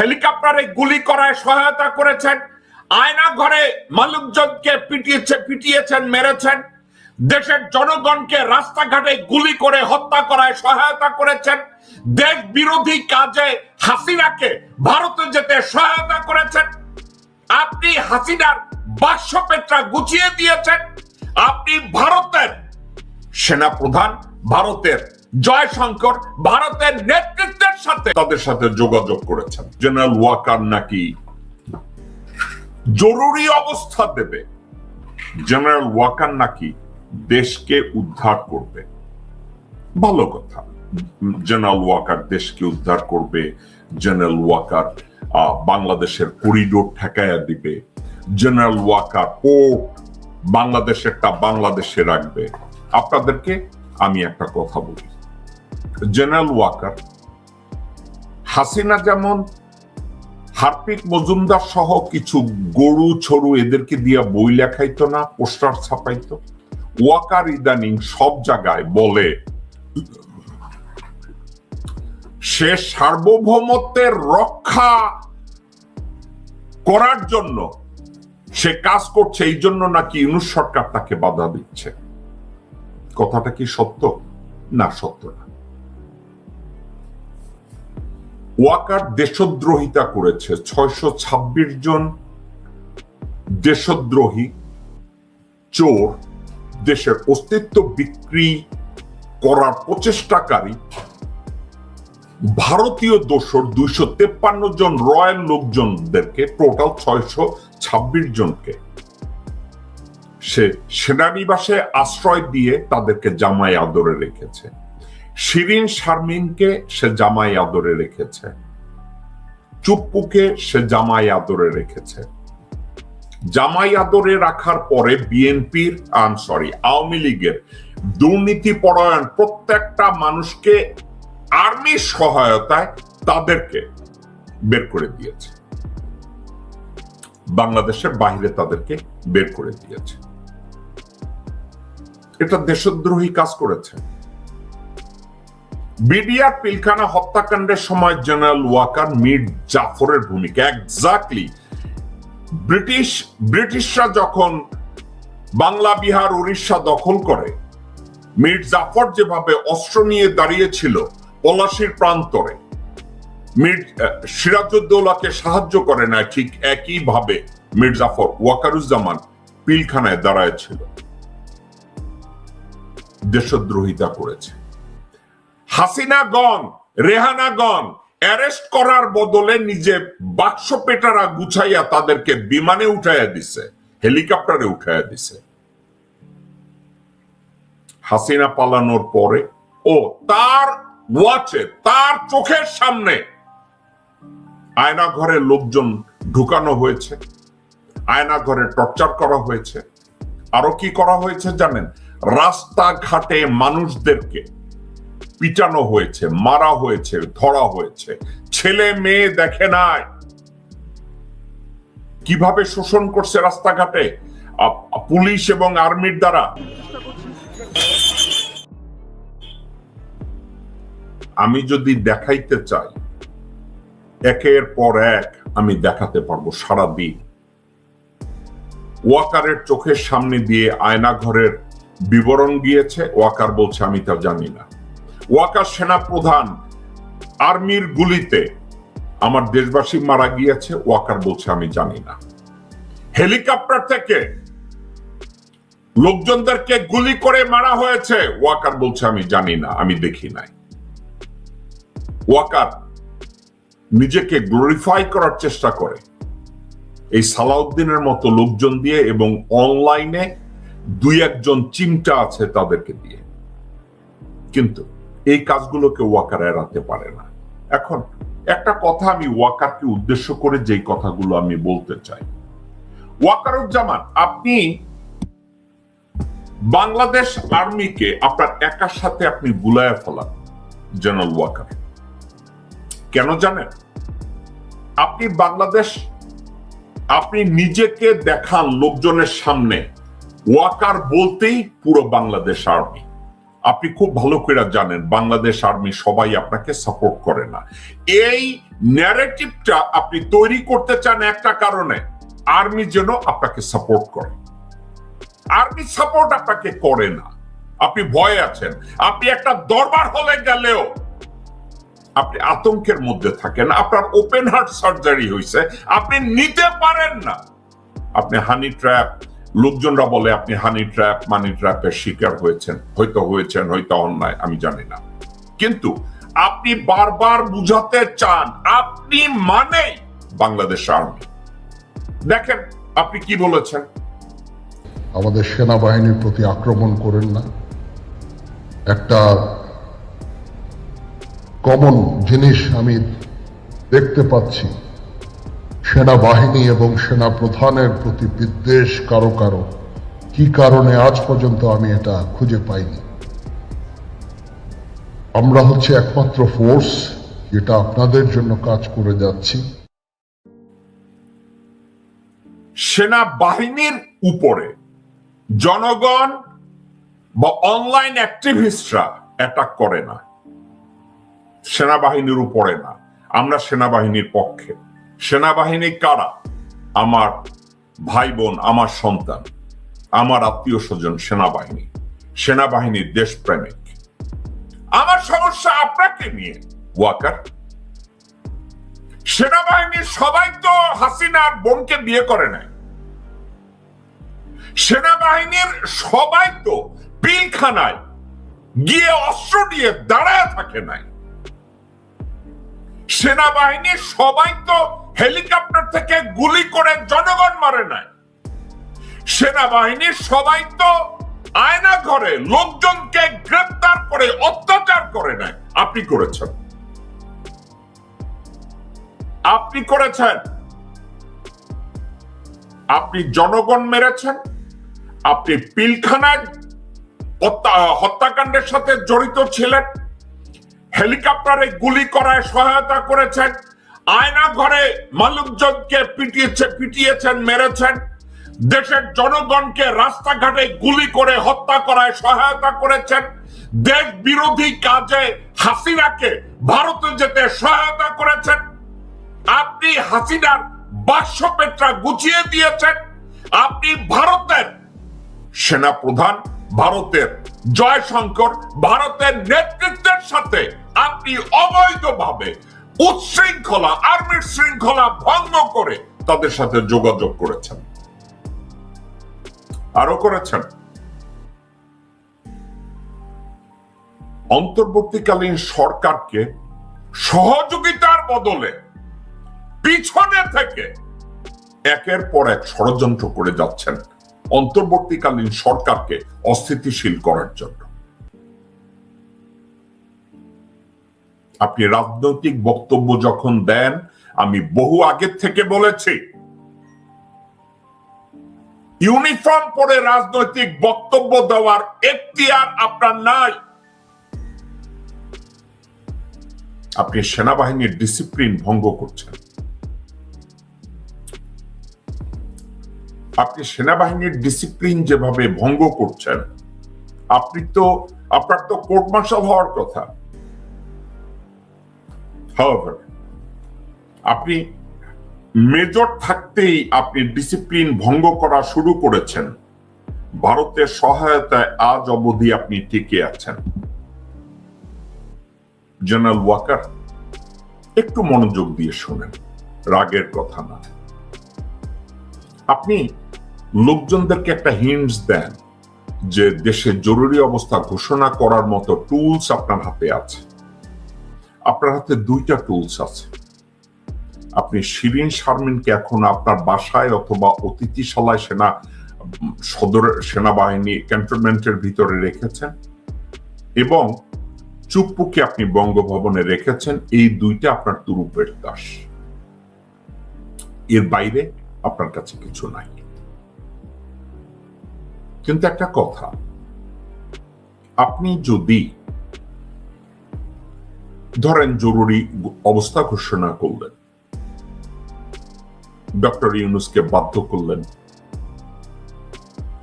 হেলিকপ্টারে গুলি করায় সহায়তা করেছেন। আয়না ঘরে মালুকজনকে পিটিয়েছে, পিটিয়েছেন, মেরেছেন। দেশের জনগণকে রাস্তাঘাটে গুলি করে হত্যা করায় সহায়তা করেছেন। দেশ বিরোধী কাজে হাসিনাকে ভারতে যেতে সহায়তা করেছেন। আপনি হাসিনার বাক্স পেটরা গুছিয়ে দিয়েছেন। আপনি ভারতের সেনাপ্রধান, ভারতের জয়শঙ্কর ভারতের নেতৃত্বের সাথে তাদের সাথে যোগাযোগ করেছেন। জেনারেল ওয়াকার নাকি জরুরি অবস্থা দেবে। জেনারেল ওয়াকার নাকি দেশকে উদ্ধার করবে। ভালো কথা। জেনারেল ওয়াকার দেশকে উদ্ধার করবে। জেনারেল ওয়াকার বাংলাদেশের করিডোর ঠেকাইয়া দিবে। জেনারেল ওয়াকার পোর্ট বাংলাদেশেরটা বাংলাদেশে রাখবে। আপনাদেরকে আমি একটা কথা বলি। জেনারেল ওয়াকার, হাসিনা যেমন হার্পিক মজুমদার সহ কিছু গরু ছড়ু এদেরকে দিয়ে বই লেখাইতো না, পোস্টার ছাপাইতো, ওয়াকার ইদানিং সব জায়গায় বলে, সে সার্বভৌমত্বের রক্ষা করার জন্য সে কাজ করছে, এই জন্য নাকি ইউনুস সরকার তাকে বাধা দিচ্ছে। কথাটা কি সত্য? না সত্য না। ওয়াকার দেশদ্রোহিতা করেছে। ছয়শো ছাব্বিশ জন দেশদ্রোহী চোর দেশের অস্তিত্ব বিক্রি করার প্রচেষ্টাকারী ভারতীয় দোসর দুইশো তেপ্পান্ন জন রয়্যাল লোকজনদেরকে টোটাল ছয়শো ছাব্বিশ জনকে সে সেনানিবাসে আশ্রয় দিয়ে তাদেরকে জামাই আদরে রেখেছে। শিরিন শারমিনকে সে জামাই আদরে রেখেছে। চুপ্পুকে সে জামাই আদরে রেখেছে। জামাই আদরে রাখার পরে বিএনপির সরি আওয়ামী লীগের দুর্নীতি পরায়ণ প্রত্যেকটা মানুষকে আর্মির সহায়তায় তাদেরকে বের করে দিয়েছে। বাংলাদেশের বাইরে তাদেরকে বের করে দিয়েছে। এটা দেশদ্রোহী কাজ করেছে। বিডিআর পিলখানা হত্যাকাণ্ডের সময় জেনারেল ওয়াকার মির জাফরের ভূমিকা। এক্স্যাক্টলি ব্রিটিশ ব্রিটিশরা যখন বাংলা বিহার উড়িষ্যা দখল করে মীর জাফর যেভাবে অস্ত্র নিয়ে দাঁড়িয়েছিল পলাশির প্রান্তরে মীর আহ, সিরাজউদ্দৌলাকে সাহায্য করে না ঠিক একই ভাবে মীর জাফর ওয়াকারুজ্জামান পিলখানায় দাঁড়ায় ছিল। দেশদ্রোহিতা করেছে। হাসিনাগণ রেহানাগণ অ্যারেস্ট করার বদলে নিজে বাক্স পেটারা গুছাইয়া তাদেরকে বিমানে উঠাইয়া দিছে, হেলিকপ্টারে উঠাইয়া দিছে। হাসিনা পালানোর পরে, ও তার ওয়াচে তার চোখের সামনে আয়না ঘরে লোকজন ঢুকানো হয়েছে আয়না ঘরে টর্চার করা হয়েছে। আরও কি করা হয়েছে জানেন? রাস্তাঘাটে মানুষদেরকে পিটানো হয়েছে, মারা হয়েছে, ধরা হয়েছে। ছেলে মেয়ে দেখে নাই। কীভাবে শোষণ করছে রাস্তাঘাটে? পুলিশ এবং আর্মির দ্বারা। আমি যদি দেখাইতে চাই, একের পর এক আমি দেখাতে পারব সারা দিন ওয়াকারের চোখের সামনে দিয়ে আয়না ঘরের বিবরণ গিয়েছে, ওয়াকার বলছে, আমি তা জানি না। ওয়াকার সেনা প্রধান আর্মির গুলিতে। আমার দেশবাসী মারা গিয়েছে, ওয়াকার বলছে, আমি জানি না। হেলিকপ্টার থেকে লোকজনদেরকে গুলি করে মারা হয়েছে, ওয়াকার বলছে, আমি জানি না, আমি দেখি নাই। ওয়াকার নিজেকে গ্লোরিফাই করার চেষ্টা করে। এই সালাউদ্দিনের মতো লোকজন দিয়ে এবং অনলাইনে দুই একজন চিমটা আছে তাদেরকে দিয়ে। কিন্তু এই কাজগুলোকে ওয়াকার এড়াতে পারে না। এখন, একটা কথা আমি ওয়াকারকে উদ্দেশ্য করে যেই কথাগুলো আমি বলতে চাই। ওয়াকারুজ্জামান, আপনি বাংলাদেশ আর্মিকে আপনার একার সাথে আপনি বুলায় ফেলান, জেনারেল ওয়াকার। কেন জানেন? আপনি বাংলাদেশ, আপনি নিজেকে দেখান লোকজনের সামনে। ওয়াকার বলতেই পুরো বাংলাদেশ আর্মি। আপনি খুব ভালো করে জানেন, বাংলাদেশ আর্মি সবাই আপনাকে সাপোর্ট করে না। এই ন্যারেটিভটা আপনি তৈরি করতে চান একটা কারণে, আর্মি যেন আপনাকে সাপোর্ট করে। আর্মি সাপোর্ট আপনাকে করে না। আপনি ভয়ে আছেন। আপনি একটা দরবার হলে গেলেও আপনি আতঙ্কের মধ্যে থাকেন, আপনার ওপেন হার্ট সার্জারি হয়েছে আপনি নিতে পারেন না। আপনি হানি ট্র্যাপ লোকজনরা বলে, আপনি হানি ট্র্যাপ মানি ট্র্যাপের শিকার হয়েছেন। হয়তো হয়েছেন, হয়তো অন্যায়, আমি জানি না। কিন্তু আপনি বারবার বুঝাতে চান, আপনি মানেই বাংলাদেশ আর্মি। দেখেন, আপনি কি বলেছেন? আমাদের সেনাবাহিনীর প্রতি আক্রমণ করেন না। একটা কমন জিনিস আমি দেখতে পাচ্ছি। সেনাবাহিনী এবং সেনা প্রধানের প্রতি বিদ্বেষ কারও কারও। কি কারণে আজ পর্যন্ত আমি এটা খুঁজে পাইনি? আমরা হচ্ছে একমাত্র ফোর্স, যেটা আপনাদের জন্য কাজ করে যাচ্ছি। সেনাবাহিনীর উপরে জনগণ বা অনলাইন অ্যাক্টিভিস্টরা অ্যাটাক করে না। সেনাবাহিনীর উপরে না। আমরা সেনাবাহিনীর পক্ষে। সেনাবাহিনী কারা? আমার ভাই বোন আমার সন্তান, আমার আত্মীয় স্বজন সেনাবাহিনী, সেনাবাহিনীর দেশপ্রেমিক। আমার সমস্যা আপনাকে নিয়ে, ওয়াকার। সেনাবাহিনীর সবাই তো হাসিনার বোনকে বিয়ে করে নাই। সেনাবাহিনীর সবাই তো পিলখানায় গিয়ে অস্ত্র দিয়ে দাঁড়ায় থাকে নাই। সেনাবাহিনীর সবাই তো হেলিকপ্টার থেকে গুলি করে জনগণ মারে নাই। সেনাবাহিনীর সবাই তো আয়না ঘরে লোকজনকে গ্রেপ্তার করে অত্যাচার করে নাই আপনি করেছেন। আপনি করেছেন। আপনি জনগণ মেরেছেন। আপনি পিলখানায় হত্যা- হত্যাকাণ্ডের সাথে জড়িত ছিলেন। হেলিকপ্টারে গুলি করায় সহায়তা করেছেন। আয়না ঘরে মালুকজনকে পিটিয়েছে, পিটিয়েছেন, মেরেছেন। দেশের জনগণকে রাস্তাঘাটে গুলি করে হত্যা করায় সহায়তা করেছেন। দেশ বিরোধী কাজে হাসিনাকে ভারতে যেতে সহায়তা করেছেন। আপনি হাসিনার বাস্যপেটরা গুছিয়ে দিয়েছেন। আপনি ভারতের সেনা প্রধান ভারতের জয়শঙ্কর, ভারতের নেতৃত্বের সাথে আপনি অবৈধভাবে উচ্ছৃঙ্খলা, আর্মির শৃঙ্খলা ভঙ্গ করে তাদের সাথে যোগাযোগ করেছেন। আরও করেছেন। অন্তর্বর্তীকালীন সরকারকে সহযোগিতার বদলে পিছনে থেকে একের পর এক ষড়যন্ত্র করে যাচ্ছেন অন্তর্বর্তীকালীন সরকারকে অস্থিতিশীল করার জন্য। আপনি রাজনৈতিক বক্তব্য যখন দেন, আমি বহু আগের থেকে বলেছি। ইউনিফর্ম পরে রাজনৈতিক বক্তব্য দেওয়ার এখতিয়ার আপনার নাই। আপনি সেনাবাহিনীর ডিসিপ্লিন ভঙ্গ করছেন। আপনি সেনাবাহিনীর ডিসিপ্লিন যেভাবে ভঙ্গ করছেন, আপনি তো, আপনার তো কোর্ট মার্শাল হওয়ার কথা। However, আপনি মেজর থাকতেই আপনি ডিসিপ্লিন ভঙ্গ করা শুরু করেছেন। ভারতের সহায়তায় আজ অবধি আপনি টিকে আছেন। জেনারেল ওয়াকার একটু মনোযোগ দিয়ে শোনেন রাগের কথা না। আপনি লোকজনদেরকে একটা হিন্টস দেন যে দেশে জরুরি অবস্থা ঘোষণা করার মতো টুলস আপনার হাতে আছে। আপনার হাতে দুইটা টুলস আছে। আপনি শিরিন শারমিনকে এখন আপনার বাসায় অথবা অতিথিশালায় সেনা, সদর সেনাবাহিনী ক্যান্টনমেন্টের ভিতরে রেখেছেন এবং চুপ্পুকে আপনি বঙ্গভবনে রেখেছেন। এই দুইটা আপনার তুরুপের দাস। এর বাইরে আপনার কাছে কিছু নাই। কিন্তু একটা কথা, আপনি যদি ধরেন জরুরি অবস্থা ঘোষণা করলেন। ডক্টর ইউনুসকে বাধ্য করলেন।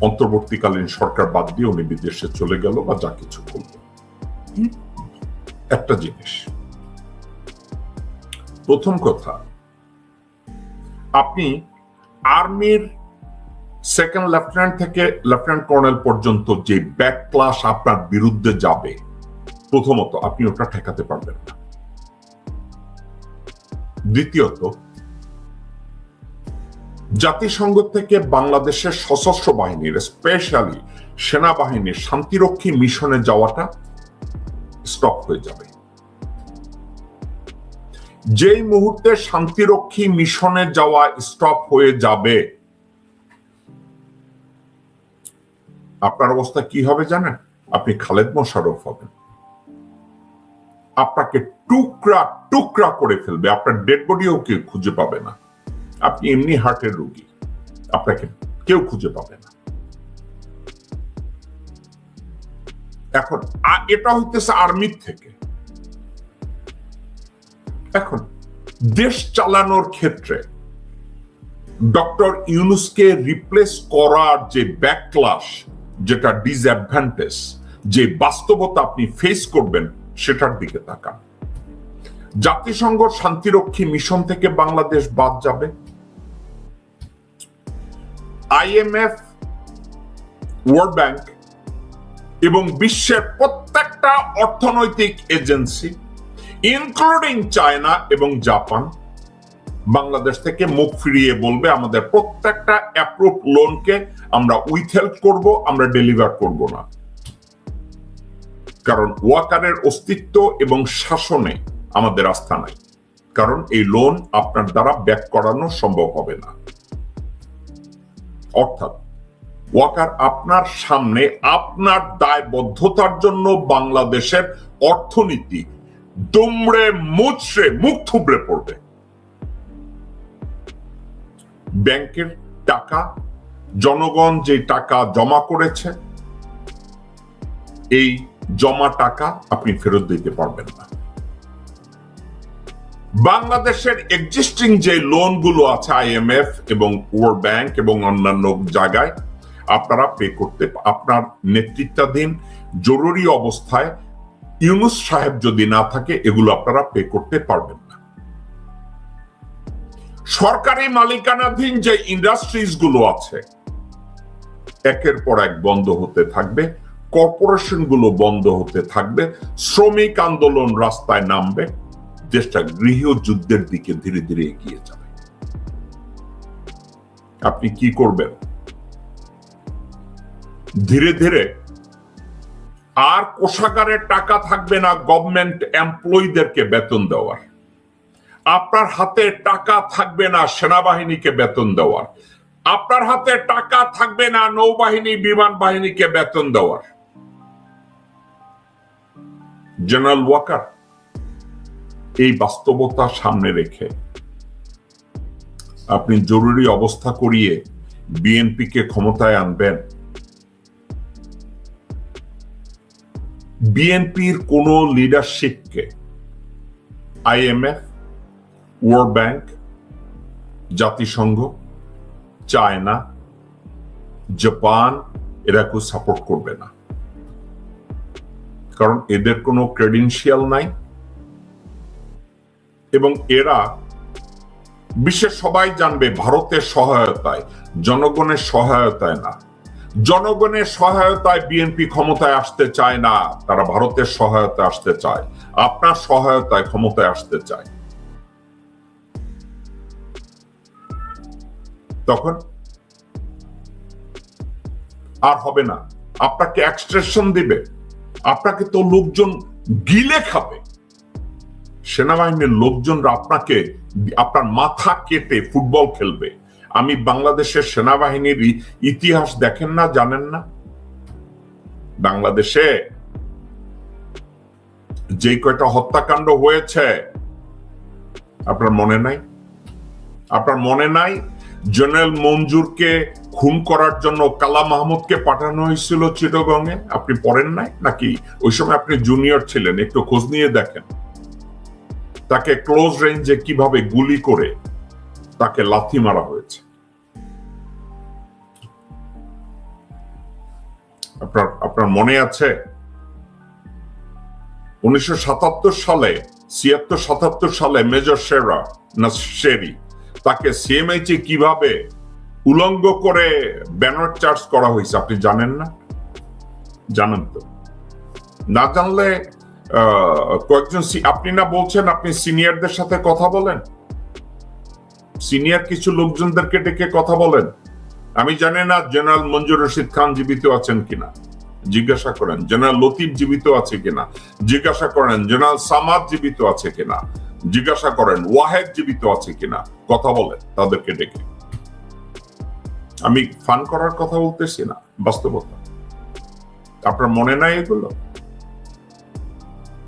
অন্তর্বর্তীকালীন সরকার বাদ দিয়ে উনি বিদেশে চলে গেল বা যা কিছু করল? একটা জিনিস। প্রথম কথা, আপনি আর্মির সেকেন্ড লেফটেন্যান্ট থেকে লেফটেন্যান্ট কর্নেল পর্যন্ত যে ব্যাক ক্লাস আপনার বিরুদ্ধে যাবে প্রথমত, আপনি ওটা ঠেকাতে পারবেন না। দ্বিতীয়ত, জাতিসংঘ থেকে বাংলাদেশের সশস্ত্র বাহিনীর, স্পেশালি সেনাবাহিনীর শান্তিরক্ষী মিশনে যাওয়াটা স্টপ হয়ে যাবে। যেই মুহূর্তে শান্তিরক্ষী মিশনে যাওয়া স্টপ হয়ে যাবে, আপনার অবস্থা কি হবে জানেন? আপনি খালেদ মোশারফ হবেন। আপনাকে টুকরা টুকরা করে ফেলবে। আপনার ডেড বডিও কেউ খুঁজে পাবে না। আপনি এমনি হার্টের রোগী। আপনাকে কেউ খুঁজে পাবে না। এখন এটা হইতেছে আর্মির থেকে। এখন, দেশ চালানোর ক্ষেত্রে ডক্টর ইউনুসকে রিপ্লেস করার যে ব্যাকক্লাস যেটা ডিসঅ্যাডভান্টেজ যে বাস্তবতা আপনি ফেস করবেন সেটার দিকে তাকান। জাতিসংঘ শান্তিরক্ষী মিশন থেকে বাংলাদেশ বাদ যাবে। আইএমএফ ওয়ার্ল্ড ব্যাংক এবং বিশ্বের প্রত্যেকটা অর্থনৈতিক এজেন্সি ইনক্লুডিং চায়না এবং জাপান বাংলাদেশ থেকে মুখ ফিরিয়ে বলবে, আমাদের প্রত্যেকটা অ্যাপ্রুভ লোনকে আমরা উইথহেল্প করব, আমরা ডেলিভার করব না। কারণ ওয়াকারের অস্তিত্ব এবং শাসনে আমাদের আস্থা নাই। কারণ এই লোন আপনার দ্বারা ব্যাক করানো সম্ভব হবে না। অর্থাৎ, ওয়াকার আপনার সামনে আপনার দায়বদ্ধতার জন্য বাংলাদেশের অর্থনীতি দুমড়ে মুচড়ে, মুখ থুবড়ে পড়বে। ব্যাংকের টাকা, জনগণ যে টাকা জমা করেছে, এই জমা টাকা আপনি ফেরত দিতে পারবেন না। বাংলাদেশের এক্সিস্টিং যে লোনগুলো আছে আইএমএফ এবং ওয়ার্ল্ড ব্যাংক এবং অন্যান্য জায়গায় আপনারা পে করতে, আপনার নেতৃত্বাধীন জরুরি অবস্থায় ইউনুস সাহেব যদি না থাকে, এগুলো আপনারা পে করতে পারবেন না। সরকারি মালিকানাধীন যে ইন্ডাস্ট্রিজগুলো আছে, একের পর এক বন্ধ হতে থাকবে। কর্পোরেশনগুলো বন্ধ হতে থাকবে, শ্রমিক আন্দোলন রাস্তায় নামবে, দেশটা গৃহযুদ্ধের দিকে ধীরে ধীরে এগিয়ে যাবে। আপনি কি করবেন? ধীরে ধীরে আর কোষাগারের টাকা থাকবে না গভর্নমেন্ট এমপ্লয়ীদেরকে বেতন দেওয়ার। আপনার হাতে টাকা থাকবে না সেনাবাহিনীকে বেতন দেওয়ার। আপনার হাতে টাকা থাকবে না নৌবাহিনী, বিমান বাহিনীকে বেতন দেওয়ার। জেনারেল ওয়াকার এই বাস্তবতা সামনে রেখে আপনি জরুরি অবস্থা করিয়ে বিএনপিকে ক্ষমতায় আনবেন। বিএনপির কোন লিডারশিপকে আইএমএফ ওয়ার্ল্ড ব্যাংক জাতিসংঘ চায়না জাপান এরা কেউ সাপোর্ট করবে না। কারণ এদের কোনো ক্রেডেন্সিয়াল নাই। এবং এরা বিশ্বের সবাই জানবে ভারতের সহায়তায়, জনগণের সহায়তায় না। জনগণের সহায়তায় বিএনপি ক্ষমতায় আসতে চায় না, তারা ভারতের সহায়তায় আসতে চায়। আপনার সহায়তায় ক্ষমতায় আসতে চায়। তখন আর হবে না। আপনাকে এক্সট্রেশন দিবে। আপনাকে তো লোকজন গিলে খাবে। সেনাবাহিনীর লোকজনরা আপনাকে, আপনার মাথা কেটে ফুটবল খেলবে। আমি বাংলাদেশের সেনাবাহিনীর ইতিহাস দেখেন না, জানেন না? বাংলাদেশে যে কয়টা হত্যাকাণ্ড হয়েছে, আপনার মনে নাই? আপনার মনে নাই? জেনারেল মঞ্জুরকে খুন করার জন্য কালা মাহমুদকে পাঠানো হয়েছিল চিটগঙ্গে আপনি পড়েন নাই? নাকি ওই সময় আপনি জুনিয়র ছিলেন? একটু খোঁজ নিয়ে দেখেন। তাকে ক্লোজ রেঞ্জে কীভাবে গুলি করে তাকে লাথি মারা হয়েছে। আপনার আপনার মনে আছে? উনিশশো সাতাত্তর সালে, ছিয়াত্তর সাতাত্তর সালে মেজর শেরা না শেরি তাকে সিএমএইচে কীভাবে উলঙ্গ করে ব্যানার চার্জ করা হয়েছে, আপনি জানেন না? জানেন তো। না জানলে কয়েকজন আপনি না বলছেন, আপনি সিনিয়রদের সাথে কথা বলেন। সিনিয়র কিছু লোকজনদেরকে ডেকে কথা বলেন। আমি জানি না জেনারেল মঞ্জুর রশিদ খান জীবিত আছেন কিনা। জিজ্ঞাসা করেন। জেনারেল লতিফ জীবিত আছে কিনা? জিজ্ঞাসা করেন। জেনারেল সামাদ জীবিত আছে কিনা? জিজ্ঞাসা করেন, ওয়াহেদ জীবিত আছে কিনা? কথা বলেন তাদেরকে ডেকে। আমি ফান করার কথা বলতেছি না, বাস্তবতা। আপনার মনে নাই এগুলো?